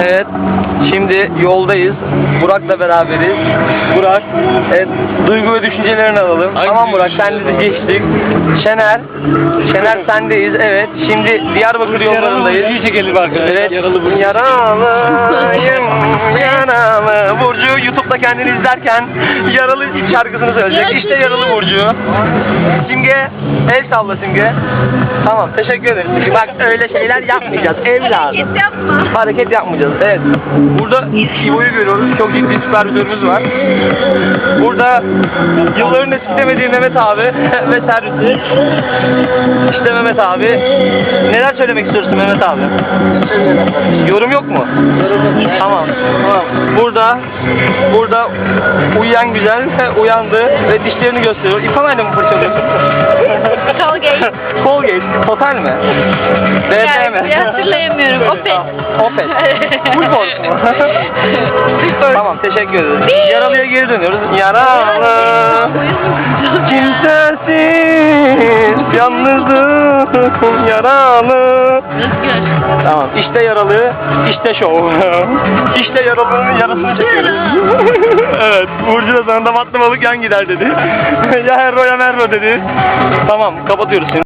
Evet. Şimdi yoldayız. Burak'la beraberiz. Burak. Evet. Duygu ve düşüncelerini alalım. Hangi tamam Burak düşünce? sen de geçtik. Şener. Şener sendeyiz. Evet. Şimdi Diyarbakır yollarındayız. İyi çekelim arkadaşlar. Evet. Yaralı yaralı. YouTube'da kendini izlerken yaralı şarkısını söyleyecek. İşte yaralı Burcu. Simge, el salla Simge. Tamam, teşekkür. Simge. Bak öyle şeyler yapmayacağız. Evladım. Hareket yapma. Hareket yapmayacağız. Evet. Burada İbo'yu görüyoruz. Çok ciddi süpervizörümüz var. Burada yılların eskimediği Mehmet abi ve servisi. İşte Mehmet abi. Neler söylemek istiyorsun Mehmet abi? Yorum yok mu? Tamam. Tamam. Burada burada uyuyan güzel uyandı ve dişlerini gösteriyor. İfamayla mı fırçalıyorsun? Colgate. Colgate. Total mi? BT mi? Yani, hatırlayamıyorum. Opet. Opet. Full mu? tamam teşekkür ederiz. Yaralıya geri dönüyoruz. Yaralı. Kimsesiz. Yalnızım. Yaralı. Tamam. İşte yaralı. işte şov. işte yaralının yarasını çekiyoruz. evet. Burcu da sonunda matlı balık yan gider dedi. ya Herro ya Merro dedi. Tamam kapatıyoruz şimdi.